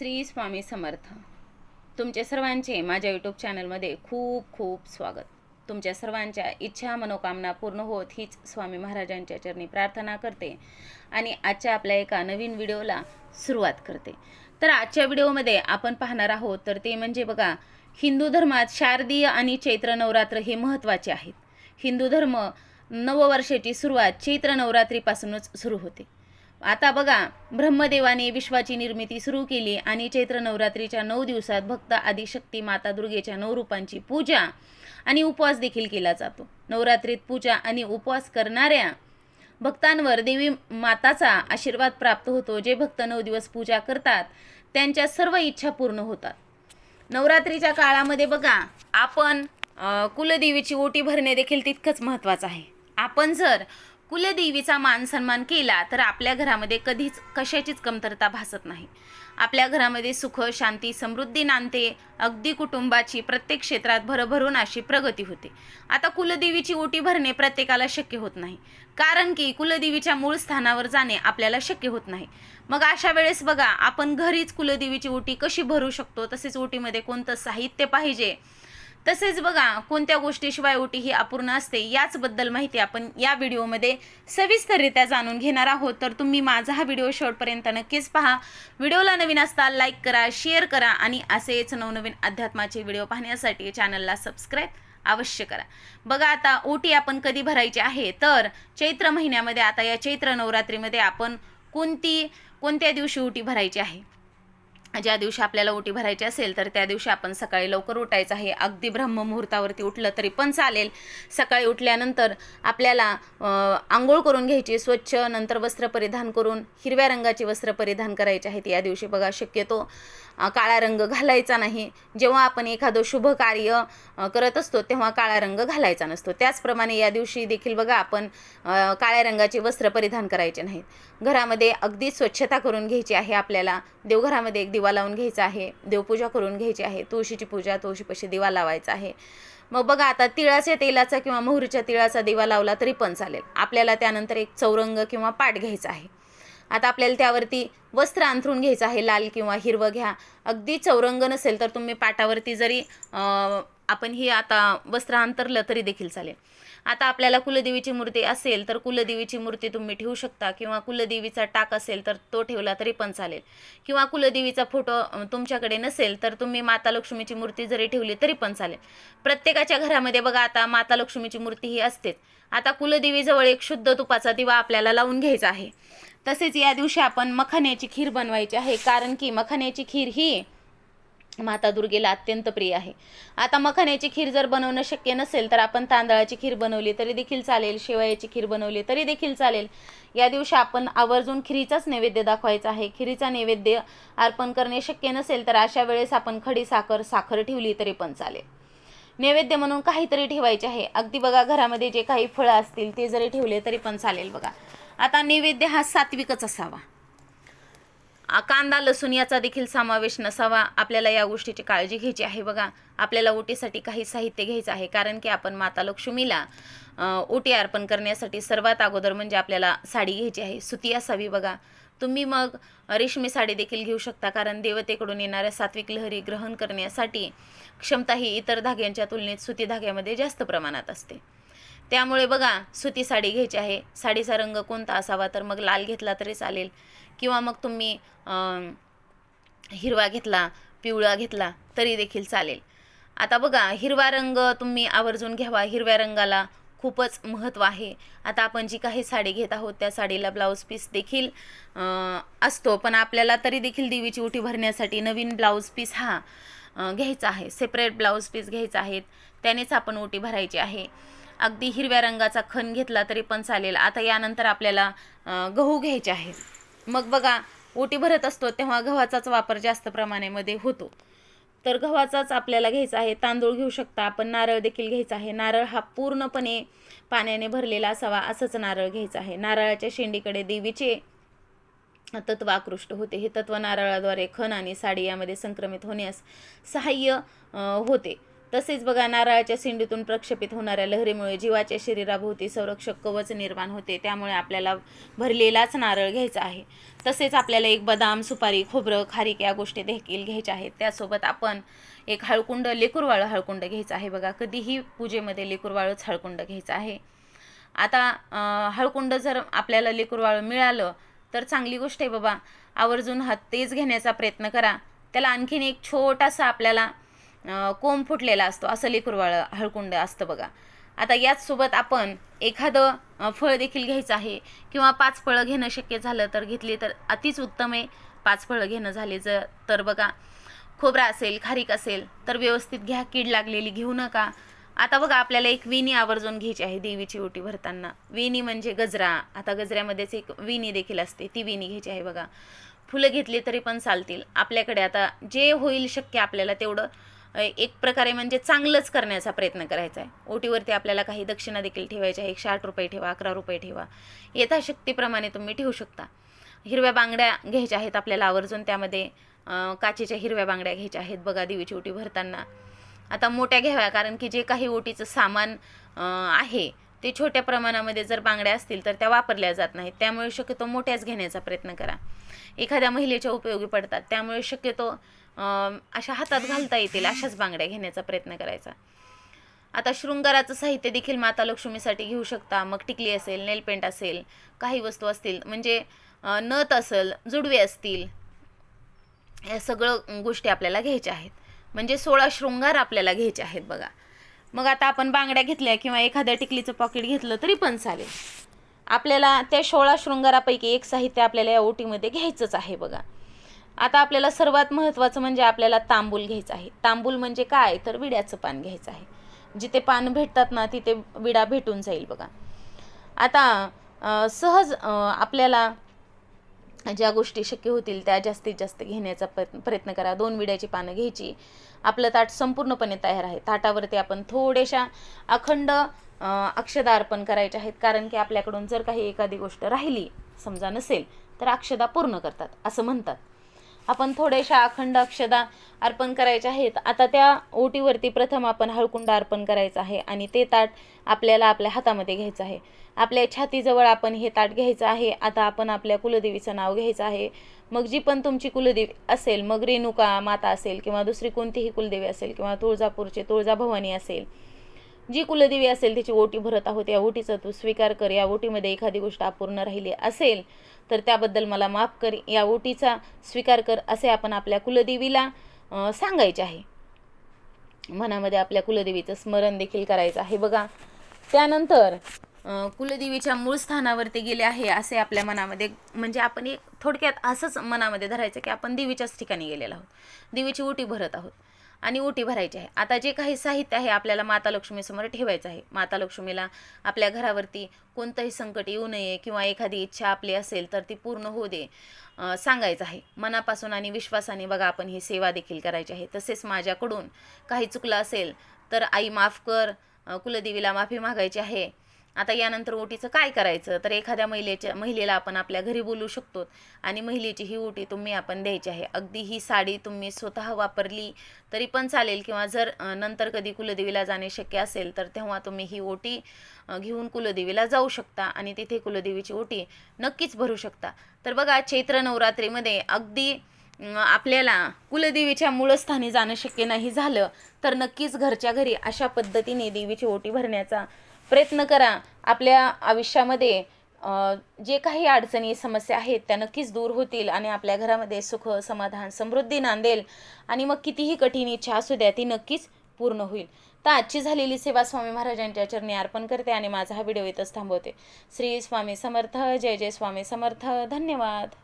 श्री स्वामी समर्थ. तुमचे सर्वांचे माझ्या यूट्यूब चॅनलमध्ये खूप खूप स्वागत. तुमच्या सर्वांच्या इच्छा मनोकामना पूर्ण होत हीच स्वामी महाराजांच्या चरणी प्रार्थना करते आणि आजच्या आपल्या एका नवीन व्हिडिओला सुरुवात करते. तर आजच्या व्हिडिओमध्ये आपण पाहणार आहोत तर ते म्हणजे बघा हिंदू धर्मात शारदीय आणि चैत्र नवरात्र हे महत्त्वाचे आहेत. हिंदू धर्म नववर्षाची सुरुवात चैत्र नवरात्रीपासूनच सुरू होते. आता बघा ब्रह्मदेवाने विश्वाची निर्मिती सुरू केली आणि चैत्र नवरात्रीच्या नऊ दिवसात भक्त आदिशक्ती माता दुर्गेच्या नऊ रूपांची पूजा आणि उपवास देखील केला जातो. नवरात्रीत पूजा आणि उपवास करणाऱ्या भक्तांवर देवी माताचा आशीर्वाद प्राप्त होतो. जे भक्त नऊ दिवस पूजा करतात त्यांच्या सर्व इच्छा पूर्ण होतात. नवरात्रीच्या काळामध्ये बघा आपण कुलदेवीची ओटी भरणे देखील तितकंच महत्त्वाचं आहे. आपण जर कुलदेवीचा मान सन्मान केला तर आपल्या घरामध्ये कधीच कशाचीच कमतरता भासत नाही. आपल्या घरामध्ये सुख शांती समृद्धी नांदते. अगदी कुटुंबाची प्रत्येक क्षेत्रात भरभरून अशी प्रगती होते. आता कुलदेवीची ओटी भरणे प्रत्येकाला शक्य होत नाही. कारण की कुलदेवीच्या मूळ स्थानावर जाणे आपल्याला शक्य होत नाही. मग अशा वेळेस बघा आपण घरीच कुलदेवीची ओटी कशी भरू शकतो? तसेच ओटीमध्ये कोणतं साहित्य पाहिजे? तसेच बघा कोणत्या गोष्टीशिवाय ओटी ही अपूर्ण असते याचबद्दल माहिती आपण या व्हिडिओमध्ये सविस्तररित्या जाणून घेणार आहोत. तर तुम्ही माझा हा व्हिडिओ शेवटपर्यंत नक्कीच पहा. व्हिडिओला नवीन असता लाईक करा शेअर करा आणि असेच नवनवीन अध्यात्माचे व्हिडिओ पाहण्यासाठी चॅनलला सबस्क्राईब अवश्य करा. बघा आता ओटी आपण कधी भरायची आहे? तर चैत्र महिन्यामध्ये आता या चैत्र नवरात्रीमध्ये आपण कोणती कोणत्या दिवशी ओटी भरायची आहे? ज्या दिवशी आपल्याला ओटी भरायची असेल तर त्या दिवशी आपण सकाळी लवकर उठायचं आहे. अगदी ब्रह्ममुहूर्तावरती उठलं तरी पण चालेल. सकाळी उठल्यानंतर आपल्याला आंघोळ करून घ्यायची स्वच्छ नंतर वस्त्र परिधान करून हिरव्या रंगाची वस्त्र परिधान करायची आहेत. या दिवशी बघा शक्यतो काळा रंग घालायचा नाही. जेव्हा आपण एखादं शुभ कार्य करत असतो तेव्हा काळा रंग घालायचा नसतो. त्याचप्रमाणे या दिवशी देखील बघा आपण काळ्या रंगाचे वस्त्र परिधान करायचे नाहीत. घरामध्ये अगदी स्वच्छता करून घ्यायची आहे आपल्याला. देवघरामध्ये एक दिवा लावून घ्यायचा आहे देवपूजा करून घ्यायची आहे तुळशीची पूजा तुळशीपाशी दिवा लावायचा आहे. मग बघा आता तिळाच्या तेलाचा किंवा मोहरीच्या तिळाचा दिवा लावला तरी पण चालेल. आपल्याला त्यानंतर एक चौरंग किंवा पाट घ्यायचा आहे. आता आपल्याला त्यावरती वस्त्र अंथरून घ्यायचं आहे लाल किंवा हिरवं घ्या. अगदी चौरंग नसेल तर तुम्ही पाटावरती जरी आपण ही आता वस्त्र अंतरलं तरी देखील चालेल. आता आपल्याला कुलदेवीची मूर्ती असेल तर कुलदेवीची मूर्ती तुम्ही ठेवू शकता किंवा कुलदेवीचा टाक असेल तर तो ठेवला तरी पण चालेल. किंवा कुलदेवीचा फोटो तुमच्याकडे नसेल तर तुम्ही माता लक्ष्मीची मूर्ती जरी ठेवली तरी पण चालेल. प्रत्येकाच्या घरामध्ये बघा आता माता लक्ष्मीची मूर्ती ही असतेच. आता कुलदेवीजवळ एक शुद्ध तुपाचा दिवा आपल्याला लावून घ्यायचा आहे. तसेच या दिवशी आपण मखाण्याची खीर बनवायची आहे. कारण की मखाण्याची खीर ही माता दुर्गेला अत्यंत प्रिय आहे. आता मखाण्याची खीर जर बनवणं शक्य नसेल तर आपण तांदळाची खीर बनवली तरी देखील चालेल शेवयाची खीर बनवली तरी देखील चालेल. या दिवशी आपण आवर्जून खिरीचाच नैवेद्य दाखवायचा आहे. खिरीचा नैवेद्य अर्पण करणे शक्य नसेल तर अशा वेळेस आपण खडी साखर साखर ठेवली तरी पण चालेल. नैवेद्य म्हणून काहीतरी ठेवायचे आहे. अगदी बघा घरामध्ये जे काही फळं असतील ते जरी ठेवले तरी पण चालेल बघा. आता नैवेद्य हा सात्विकच असावा. कांदा लसूण याचा देखील समावेश नसावा. आपल्याला या गोष्टीची काळजी घ्यायची आहे. बघा आपल्याला ओटीसाठी काही साहित्य घ्यायचं आहे. कारण की आपण माता लक्ष्मीला ओटी अर्पण करण्यासाठी सर्वात अगोदर म्हणजे आपल्याला साडी घ्यायची आहे. सुती असावी बघा. तुम्ही मग रेशमी साडी देखील घेऊ शकता. कारण देवतेकडून येणाऱ्या सात्विक लहरी ग्रहण करण्यासाठी क्षमता ही इतर धाग्यांच्या तुलनेत सुती धाग्यामध्ये जास्त प्रमाणात असते. त्यामुळे बघा सुती साडी घ्यायची आहे. साडीचा रंग कोणता असावा? तर मग लाल घेतला तरी चालेल. किंवा मग तुम्ही हिरवा घेतला पिवळा घेतला तरी देखील चालेल. आता बघा हिरवा रंग तुम्ही आवर्जून घ्यावा. हिरव्या रंगाला खूपच महत्त्व आहे. आता आपण जी काही साडी घेत आहोत त्या साडीला ब्लाऊज पीस देखील असतो. पण आपल्याला तरी देखील देवीची उठी भरण्यासाठी नवीन ब्लाऊज पीस हा घ्यायचा आहे. सेपरेट ब्लाऊज पीस घ्यायचा आहे त्यानेच आपण ओटी भरायची आहे. अगदी हिरव्या रंगाचा खण घेतला तरी पण चालेल. आता यानंतर आपल्याला गहू घ्यायचे आहेत. मग बघा ओटी भरत असतो तेव्हा गव्हाचाच वापर जास्त प्रमाणामध्ये होतो. तर गव्हाचाच आपल्याला घ्यायचा आहे तांदूळ घेऊ शकता आपण नारळ देखील घ्यायचा आहे. नारळ हा पूर्णपणे पाण्याने भरलेला असावा असंच नारळ घ्यायचा आहे. नारळाच्या शेंडीकडे देवीचे तत्व आकृष्ट होते. हे तत्व नारळाद्वारे खण आणि साडी यामध्ये संक्रमित होण्यास सहाय्य होते. तसेच बघा नारळाच्या सिंडीतून प्रक्षेपित होणाऱ्या लहरीमुळे जीवाच्या शरीराभोवती संरक्षक कवच निर्माण होते. त्यामुळे आपल्याला भरलेलाच नारळ घ्यायचा आहे. तसेच आपल्याला एक बदाम सुपारी खोबरं खारीक या गोष्टी देखील घ्यायच्या आहेत. त्यासोबत आपण एक हळकुंड लेकुरवाळं हळकुंड घ्यायचं आहे बघा. कधीही पूजेमध्ये लेकुरवाळंच हळकुंड घ्यायचं आहे. आता हळकुंड जर आपल्याला लेकुरवाळं मिळालं तर चांगली गोष्ट आहे बाबा. आवर्जून हा तेच घेण्याचा प्रयत्न करा. त्याला आणखीन एक छोटासा आपल्याला कोंब फुटलेला असतो असं लेकुरवाळ हळकुंड असतं बघा. आता याचसोबत आपण एखादं फळ देखील घ्यायचं आहे किंवा पाच फळं घेणं शक्य झालं तर घेतली तर अतिच उत्तम आहे. पाच फळं घेणं झाले जर तर बघा. खोबरा असेल खारीक असेल तर व्यवस्थित घ्या. कीड लागलेली घेऊ नका. आता बघा आपल्याला एक विणी आवर्जून घ्यायची आहे देवीची ओटी भरताना. विणी म्हणजे गजरा. आता गजऱ्यामध्येच एक विणी देखील असते ती विणी घ्यायची आहे बघा. फुलं घेतली तरी पण चालतील. आपल्याकडे आता जे होईल शक्य आपल्याला तेवढं. एक प्रकारे म्हणजे चांगलंच करण्याचा प्रयत्न करायचा आहे. ओटीवरती आपल्याला काही दक्षिणा देखील ठेवायच्या आहे एकशे आठ रुपये ठेवा अकरा रुपये ठेवा. यथाशक्तीप्रमाणे तुम्ही ठेवू शकता. हिरव्या बांगड्या घ्यायच्या आहेत आपल्याला आवर्जून. त्यामध्ये काचेच्या हिरव्या बांगड्या घ्यायच्या आहेत. बघा देवीची ओटी भरताना. आता मोठ्या घ्याव्या कारण की जे काही ओटीचं सामान आहे ते छोट्या प्रमाणामध्ये जर बांगड्या असतील तर त्या वापरल्या जात नाहीत. त्यामुळे शक्यतो मोठ्याच घेण्याचा प्रयत्न करा. एखाद्या महिलेच्या उपयोगी पडतात. त्यामुळे शक्यतो अशा हातात घालता येतील अशाच बांगड्या घेण्याचा प्रयत्न करायचा. आता शृंगाराचं साहित्य देखील माता लक्ष्मीसाठी घेऊ शकता. मग टिकली असेल नेलपेंट असेल काही वस्तू असतील म्हणजे नथ असेल जुडवे असतील या सगळं गोष्टी आपल्याला घ्यायच्या आहेत. म्हणजे सोळा शृंगार आपल्याला घ्यायचे आहेत बघा. मग आता आपण बांगड्या घेतल्या किंवा एखाद्या टिकलीचं पॉकेट घेतलं तरी पण चालेल. आपल्याला त्या सोळा शृंगारापैकी एक साहित्य आपल्याला या ओटीमध्ये घ्यायचंच आहे बघा. आता आपल्याला सर्वात महत्त्वाचं म्हणजे आपल्याला तांबूल घ्यायचं आहे. तांबूल म्हणजे काय? तर विड्याचं पान घ्यायचं आहे. जिथे पान भेटतात ना तिथे विडा भेटून जाईल बघा. आता सहज आपल्याला ज्या गोष्टी शक्य होतील त्या जास्तीत जास्त घेण्याचा प्रयत्न प्रयत्न करा. दोन विड्याची पानं घ्यायची. आपलं ताट संपूर्णपणे तयार आहे. ताटावरती आपण थोड्याशा अखंड अक्षदा अर्पण करायच्या आहेत. कारण की आपल्याकडून जर काही एखादी गोष्ट राहिली समजा नसेल तर अक्षदा पूर्ण करतात. असं म्हणतात. आपण थोड्याशा अखंड अक्षदा अर्पण करायच्या आहेत. आता त्या ओटीवरती प्रथम आपण हळकुंड अर्पण करायचं आहे आणि ते ताट आपल्याला आपल्या हातामध्ये घ्यायचं आहे. आपल्या छातीजवळ आपण हे ताट घ्यायचं आहे. आता आपण आपल्या कुलदेवीचं नाव घ्यायचं आहे. मग जी पण तुमची कुलदेवी असेल मग रेणुका माता असेल किंवा दुसरी कोणतीही कुलदेवी असेल किंवा तुळजापूरची तुळजाभवानी असेल जी कुलदेवी असेल तिची ओटी भरत आहोत या ओटीचा तू स्वीकार कर. या ओटीमध्ये एखादी गोष्ट अपूर्ण राहिली असेल तर त्याबद्दल मला माफ कर या ओटीचा स्वीकार कर असे आपण आपल्या कुलदेवीला सांगायचे आहे. मनामध्ये आपल्या कुलदेवीचं स्मरण देखील करायचं आहे. बघा त्यानंतर कुलदेवीच्या मूळ स्थानावरती गेले आहे असे आपल्या मनामध्ये म्हणजे आपण एक थोडक्यात असंच मनामध्ये धरायचं की आपण देवीच्याच ठिकाणी गेलेलो आहोत. देवीची ओटी भरत आहोत. आणि ओटी भरायची आहे. आता जे काही साहित्य आहे आपल्याला माता लक्ष्मीसमोर ठेवायचं आहे. माता लक्ष्मीला आपल्या घरावरती कोणतंही संकट येऊ नये किंवा एखादी इच्छा आपली असेल तर ती पूर्ण होऊ दे सांगायचं आहे. मनापासून आणि विश्वासाने बघा आपण ही सेवा देखील करायची आहे. तसेच माझ्याकडून काही चुकलं असेल तर आई माफ कर कुलदेवीला माफी मागायची आहे. आता यानंतर ओटीचं काय करायचं? तर एखाद्या महिलेच्या महिलेला आपण आपल्या घरी बोलू शकतो. आणि महिलेची ही ओटी तुम्ही आपण द्यायची आहे. अगदी ही साडी तुम्ही स्वतः वापरली तरी पण चालेल किंवा जर नंतर कधी कुलदेवीला जाणे शक्य असेल तर तेव्हा तुम्ही ही ओटी घेऊन कुलदेवीला जाऊ शकता आणि तिथे कुलदेवीची ओटी नक्कीच भरू शकता. तर बघा चैत्र नवरात्रीमध्ये अगदी आपल्याला कुलदेवीच्या मूळस्थानी जाणं शक्य नाही झालं तर नक्कीच घरच्या घरी अशा पद्धतीने देवीची ओटी भरण्याचा प्रयत्न करा. आपल्या आयुष्यामध्ये जे काही अडचणी समस्या आहेत त्या नक्कीच दूर होतील आणि आपल्या घरामध्ये सुख समाधान समृद्धी नांदेल आणि मग कितीही कठीण इच्छा असू द्या ती नक्कीच पूर्ण होईल. तर आजची झालेली सेवा स्वामी महाराजांच्या चरणी अर्पण करते आणि माझा हा व्हिडिओ इथंच थांबवते. श्री स्वामी समर्थ जय जय स्वामी समर्थ. धन्यवाद.